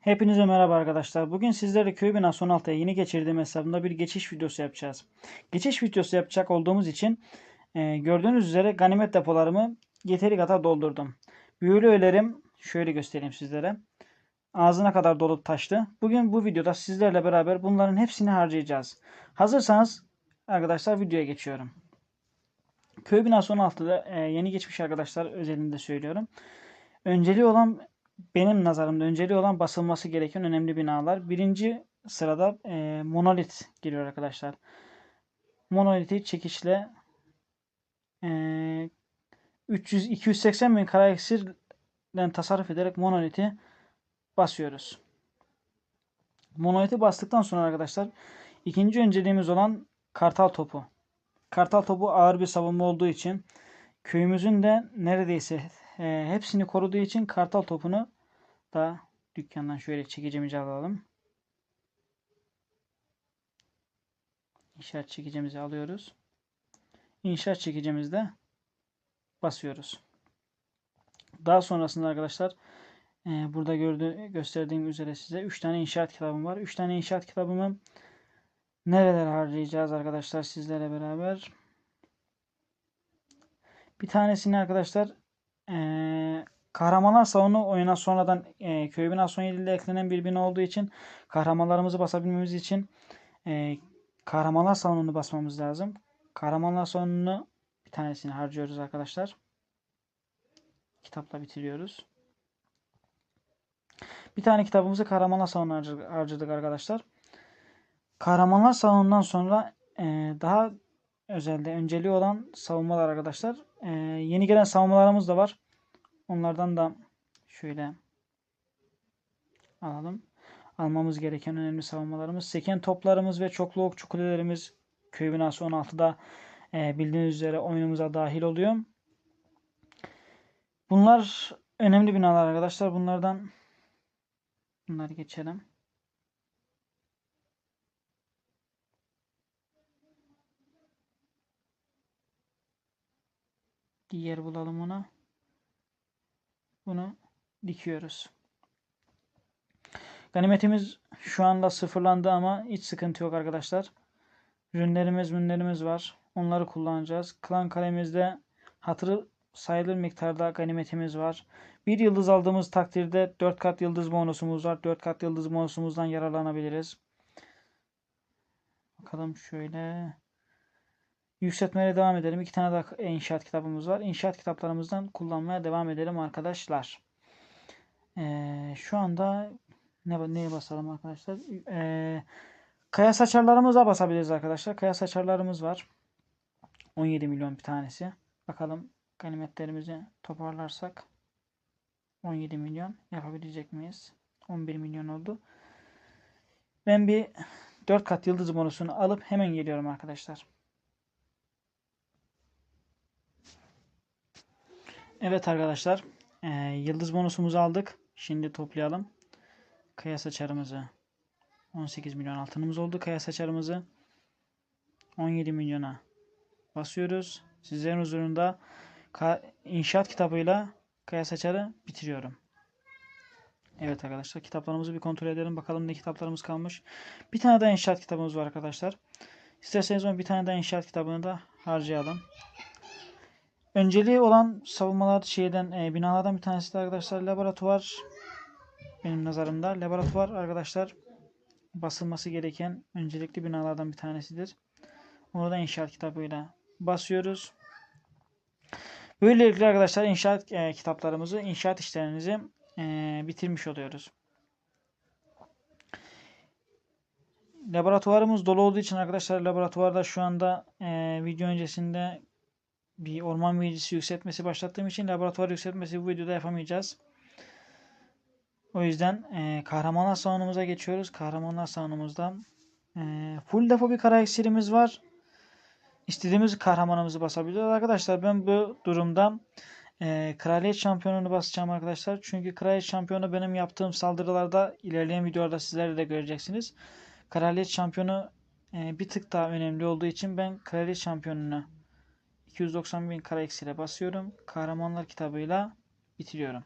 Hepinize merhaba arkadaşlar. Bugün sizlerle köy binası 16'ya yeni geçirdiğim hesabımda bir geçiş videosu yapacağız. Geçiş videosu yapacak olduğumuz için e, gördüğünüz üzere ganimet depolarımı yeteri kadar doldurdum. Büyülü öğelerim şöyle göstereyim sizlere. Ağzına kadar dolup taştı. Bugün bu videoda sizlerle beraber bunların hepsini harcayacağız. Hazırsanız arkadaşlar videoya geçiyorum. Köy binası 16'da e, yeni geçmiş arkadaşlar özelinde söylüyorum. Önceliği olan benim nazarımda önceliği olan basılması gereken önemli binalar. Birinci sırada e, monolit geliyor arkadaşlar. Monoliti çekişle e, 300 280 bin karakterden tasarruf ederek monoliti basıyoruz. Monoliti bastıktan sonra arkadaşlar ikinci önceliğimiz olan kartal topu. Kartal topu ağır bir savunma olduğu için köyümüzün de neredeyse e, hepsini koruduğu için kartal topunu da dükkandan şöyle çekicimizi alalım. İnşaat çekicimizi alıyoruz. İnşaat çekicimizde basıyoruz. Daha sonrasında arkadaşlar e, burada gördüğü, gösterdiğim üzere size 3 tane inşaat kitabım var. 3 tane inşaat kitabımı nerelere harcayacağız arkadaşlar sizlere beraber. Bir tanesini arkadaşlar ee, kahramanlar salonu oyuna sonradan e, köy binası 17 ile eklenen bir bina olduğu için kahramanlarımızı basabilmemiz için e, kahramanlar salonunu basmamız lazım. Kahramanlar salonunu bir tanesini harcıyoruz arkadaşlar. Kitapla bitiriyoruz. Bir tane kitabımızı kahramanlar salonuna harcadık arkadaşlar. Kahramanlar salonundan sonra e, daha özelde önceliği olan savunmalar arkadaşlar. Ee, yeni gelen savunmalarımız da var. Onlardan da şöyle alalım. Almamız gereken önemli savunmalarımız. Seken toplarımız ve çoklu okçu kulelerimiz köy binası 16'da e, bildiğiniz üzere oyunumuza dahil oluyor. Bunlar önemli binalar arkadaşlar. Bunlardan bunları geçelim. Yer bulalım ona. Bunu dikiyoruz. Ganimetimiz şu anda sıfırlandı ama hiç sıkıntı yok arkadaşlar. Ürünlerimiz, ürünlerimiz var. Onları kullanacağız. Klan kalemizde hatırı sayılır miktarda ganimetimiz var. Bir yıldız aldığımız takdirde 4 kat yıldız bonusumuz var. 4 kat yıldız bonusumuzdan yararlanabiliriz. Bakalım şöyle. Yükseltmeye devam edelim. İki tane daha inşaat kitabımız var. İnşaat kitaplarımızdan kullanmaya devam edelim arkadaşlar. Ee, şu anda ne neye basalım arkadaşlar? Ee, kaya saçarlarımıza basabiliriz arkadaşlar. Kaya saçarlarımız var. 17 milyon bir tanesi. Bakalım ganimetlerimizi toparlarsak 17 milyon yapabilecek miyiz? 11 milyon oldu. Ben bir 4 kat yıldız bonusunu alıp hemen geliyorum arkadaşlar. Evet arkadaşlar. E, yıldız bonusumuzu aldık. Şimdi toplayalım. Kaya saçarımızı. 18 milyon altınımız oldu. Kaya saçarımızı 17 milyona basıyoruz. Sizlerin huzurunda inşaat kitabıyla kaya saçarı bitiriyorum. Evet arkadaşlar kitaplarımızı bir kontrol edelim. Bakalım ne kitaplarımız kalmış. Bir tane daha inşaat kitabımız var arkadaşlar. İsterseniz bir tane daha inşaat kitabını da harcayalım. Önceliği olan savunmalar şeyden e, binalardan bir tanesi de arkadaşlar laboratuvar. Benim nazarımda laboratuvar arkadaşlar basılması gereken öncelikli binalardan bir tanesidir. Onu da inşaat kitabıyla basıyoruz. Böylelikle arkadaşlar inşaat e, kitaplarımızı, inşaat işlerimizi e, bitirmiş oluyoruz. Laboratuvarımız dolu olduğu için arkadaşlar laboratuvarda şu anda e, video öncesinde bir orman meclisi yükseltmesi başlattığım için laboratuvar yükseltmesi bu videoda yapamayacağız. O yüzden e, kahramanlar salonumuza geçiyoruz. Kahramanlar salonumuzda e, full depo bir kara iksirimiz var. İstediğimiz kahramanımızı basabiliyoruz. Arkadaşlar ben bu durumda e, kraliyet şampiyonunu basacağım arkadaşlar. Çünkü kraliyet şampiyonu benim yaptığım saldırılarda ilerleyen videolarda sizler de göreceksiniz. Kraliyet şampiyonu e, bir tık daha önemli olduğu için ben kraliyet şampiyonunu 290 bin kara eksiyle basıyorum. Kahramanlar kitabıyla bitiriyorum.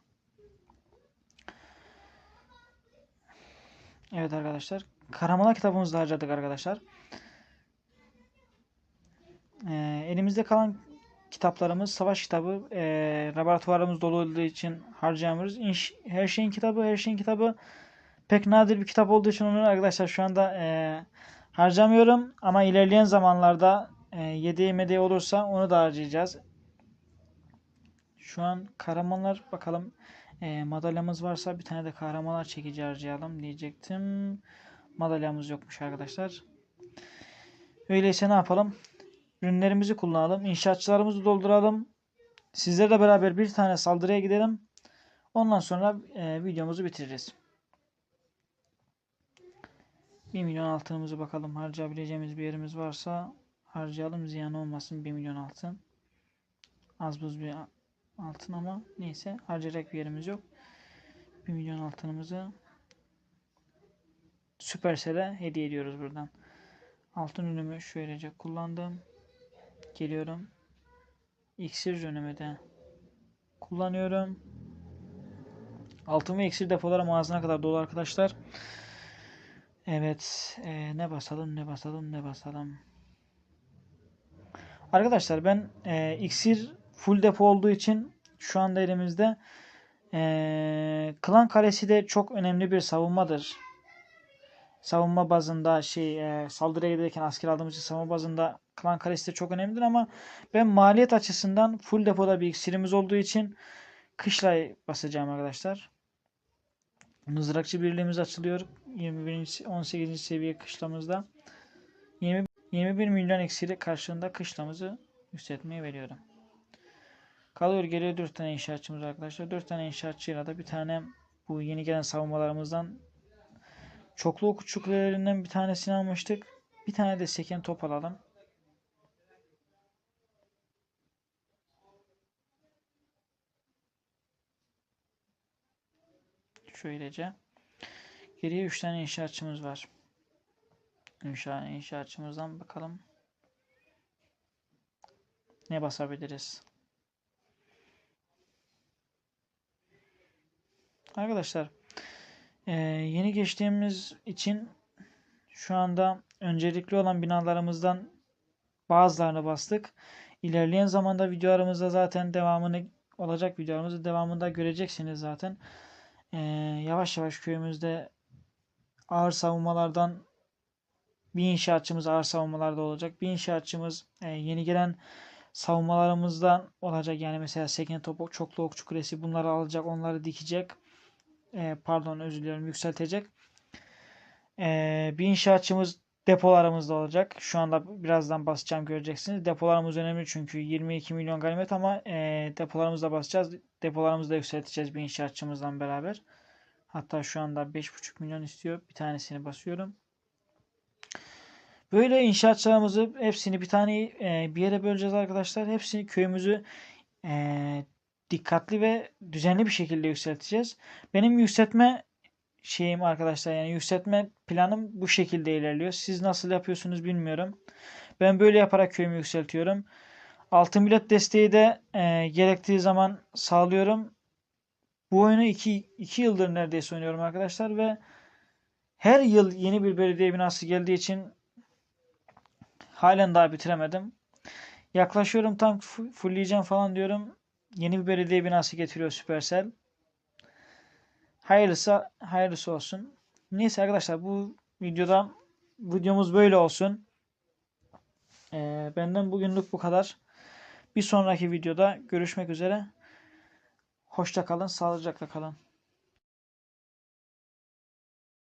Evet arkadaşlar. Karamala kitabımızı da harcadık arkadaşlar. Ee, elimizde kalan kitaplarımız savaş kitabı. Ee, laboratuvarımız dolu olduğu için harcayamıyoruz. İnş, her şeyin kitabı, her şeyin kitabı pek nadir bir kitap olduğu için onu arkadaşlar şu anda e, harcamıyorum. Ama ilerleyen zamanlarda e, yedeği medeği olursa onu da harcayacağız. Şu an kahramanlar bakalım e, madalyamız varsa bir tane de kahramanlar çekici harcayalım diyecektim. Madalyamız yokmuş arkadaşlar. Öyleyse ne yapalım? Ürünlerimizi kullanalım. İnşaatçılarımızı dolduralım. Sizlerle beraber bir tane saldırıya gidelim. Ondan sonra e, videomuzu bitiririz. 1 milyon altınımızı bakalım harcayabileceğimiz bir yerimiz varsa harcayalım. Ziyan olmasın 1 milyon altın. Az buz bir altın ama neyse harcayacak bir yerimiz yok. 1 milyon altınımızı Supercell'e hediye ediyoruz buradan. Altın ürünümü şöylece kullandım. Geliyorum. İksir ürünümü de kullanıyorum. Altın ve iksir depolarım ağzına kadar dolu arkadaşlar. Evet. E, ne basalım ne basalım ne basalım. Arkadaşlar ben e, iksir full depo olduğu için şu anda elimizde e, Klan Kalesi de çok önemli bir savunmadır. Savunma bazında şey e, saldırıya giderken asker aldığımız için savunma bazında Klan Kalesi de çok önemlidir ama ben maliyet açısından full depoda bir iksirimiz olduğu için kışlay basacağım arkadaşlar. Mızrakçı birliğimiz açılıyor. 21. 18. seviye kışlamızda. 20, 21 milyon eksiyle karşılığında kışlamızı yükseltmeye veriyorum. Kalıyor geriye 4 tane inşaatçımız arkadaşlar. 4 tane inşaatçıyla da bir tane bu yeni gelen savunmalarımızdan çoklu okçu kulelerinden bir tanesini almıştık. Bir tane de seken top alalım. Şöylece. Geriye 3 tane inşaatçımız var. İnşa, inşaatçımızdan bakalım. Ne basabiliriz? Arkadaşlar e, yeni geçtiğimiz için şu anda öncelikli olan binalarımızdan bazılarını bastık. İlerleyen zamanda videolarımızda zaten devamını olacak videolarımızda devamında göreceksiniz zaten. E, yavaş yavaş köyümüzde ağır savunmalardan bir inşaatçımız ağır savunmalarda olacak. Bir inşaatçımız e, yeni gelen savunmalarımızdan olacak. Yani mesela Seken Topuk, Çoklu Okçu Kulesi bunları alacak. Onları dikecek. E, pardon özür diliyorum yükseltecek. E, bir inşaatçımız depolarımızda olacak. Şu anda birazdan basacağım göreceksiniz. Depolarımız önemli çünkü 22 milyon ganimet ama e, depolarımızda basacağız. Depolarımızda yükselteceğiz bir inşaatçımızla beraber. Hatta şu anda 5,5 milyon istiyor. Bir tanesini basıyorum. Böyle inşaatçılarımızı hepsini bir tane e, bir yere böleceğiz arkadaşlar. Hepsini köyümüzü e, dikkatli ve düzenli bir şekilde yükselteceğiz. Benim yükseltme şeyim arkadaşlar yani yükseltme planım bu şekilde ilerliyor. Siz nasıl yapıyorsunuz bilmiyorum. Ben böyle yaparak köyümü yükseltiyorum. Altın bilet desteği de e, gerektiği zaman sağlıyorum. Bu oyunu 2 2 yıldır neredeyse oynuyorum arkadaşlar ve her yıl yeni bir belediye binası geldiği için halen daha bitiremedim. Yaklaşıyorum tam fullleyeceğim falan diyorum. Yeni bir belediye binası getiriyor Supercell. Hayırlısı hayırlısı olsun. Neyse arkadaşlar bu videoda videomuz böyle olsun. Ee, benden bugünlük bu kadar. Bir sonraki videoda görüşmek üzere. Hoşça kalın, sağlıcakla kalın.